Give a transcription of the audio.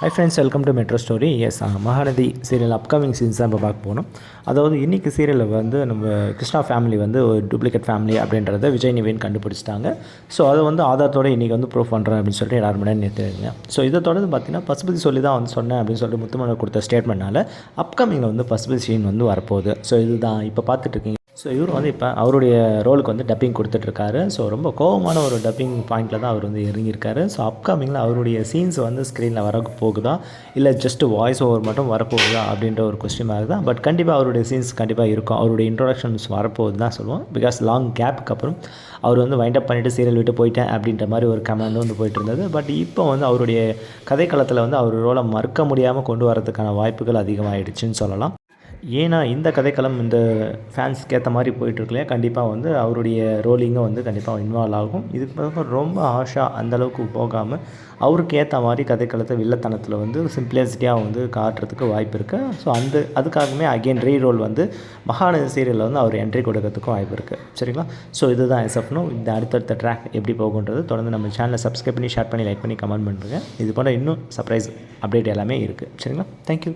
Hi friends welcome to metro story yes Mahanadhi serial upcoming scenes தான் இப்போ பார்க்க போகணும் அதாவது இன்றைக்கி சீரியலில் வந்து நம்ம கிருஷ்ணா ஃபேமிலி வந்து ஒரு டூப்ளிகேட் ஃபேமிலி அப்படின்றத விஜய் நிவேன் கண்டுபிடிச்சிட்டாங்க. ஸோ அதை வந்து ஆதாரத்தோடு இன்றைக்கி வந்து ப்ரூஃப் பண்ணுறேன் அப்படின்னு சொல்லிட்டு எல்லாரும் முன்னாடி நிறுத்திருங்க ஸோ இதை தொடர்ந்து பார்த்தீங்கன்னா பசுபதி சொல்லி தான் வந்து சொன்னேன் அப்படின்னு சொல்லிட்டு முத்துமலை கொடுத்த ஸ்டேட்மெண்ட்னால அப்கமிங்கில் வந்து பசுபதி சீன் வந்து வரப்போகுது. ஸோ இதுதான். இப்போ பார்த்துட்டு இருக்கீங்க. ஸோ இவர் வந்து இப்போ அவருடைய ரோலுக்கு வந்து டப்பிங் கொடுத்துட்ருக்காரு. ஸோ ரொம்ப கோவமான ஒரு டப்பிங் பாயிண்டில் தான் அவர் வந்து இறங்கியிருக்காரு. ஸோ அப்கமிங்கில் அவருடைய சீன்ஸ் வந்து ஸ்க்ரீனில் வர போகுதா? இல்லை ஜஸ்ட் வாய்ஸ் ஓவர் மட்டும் வரப்போகுதா? அப்படின்ற ஒரு கொஸ்டின் மார்க் தான். பட் கண்டிப்பாக அவருடைய சீன்ஸ் கண்டிப்பாக இருக்கும். அவருடைய இன்ட்ரொடக்ஷன்ஸ் வரப்போகுது தான் சொல்லுவோம். பிகாஸ் லாங் கேப்புக்கு அப்புறம் அவர் வந்து வைண்ட் அப் பண்ணிவிட்டு சீரியல் விட்டு போயிட்டேன் அப்படின்ற மாதிரி ஒரு கமெண்ட் வந்து போயிட்டு இருந்தது பட் இப்போ வந்து அவருடைய கதைக்களத்தில் வந்து அவர் ரோலை மறுக்க முடியாமல் கொண்டு வரதுக்கான வாய்ப்புகள் அதிகமாகிடுச்சுன்னு சொல்லலாம். ஏன்னா இந்த கதைக்களம் இந்த ஃபேன்ஸ்க்கு ஏற்ற மாதிரி போயிட்டுருக்கலையா கண்டிப்பாக வந்து அவருடைய ரோலிங்கும் வந்து கண்டிப்பாக இன்வால்வ் ஆகும். இதுக்கு ரொம்ப ஆஷா அந்தளவுக்கு போகாமல் அவருக்கு ஏற்ற மாதிரி கதைக்களத்தை வில்லத்தனத்தில் வந்து சிம்பிளிசிட்டியாக வந்து காட்டுறதுக்கு வாய்ப்பு இருக்குது ஸோ அந்த அதுக்காகவே அகெயின் ரீ ரோல் வந்து மகாநதி சீரியலில் வந்து அவர் என்ட்ரி கொடுக்கறதுக்கும் வாய்ப்பு இருக்குது சரிங்களா? ஸோ இதுதான் எஸ்எஃப்னும் இந்த அடுத்தடுத்த ட்ராக் எப்படி போகுன்றது தொடர்ந்து நம்ம சேனலை சப்ஸ்கிரைப் பண்ணி ஷேர் பண்ணி லைக் பண்ணி கமெண்ட் பண்ணுங்கள் இது போன்ற இன்னும் சர்ப்ரைஸ் அப்டேட் எல்லாமே இருக்குது சரிங்களா? தேங்க்யூ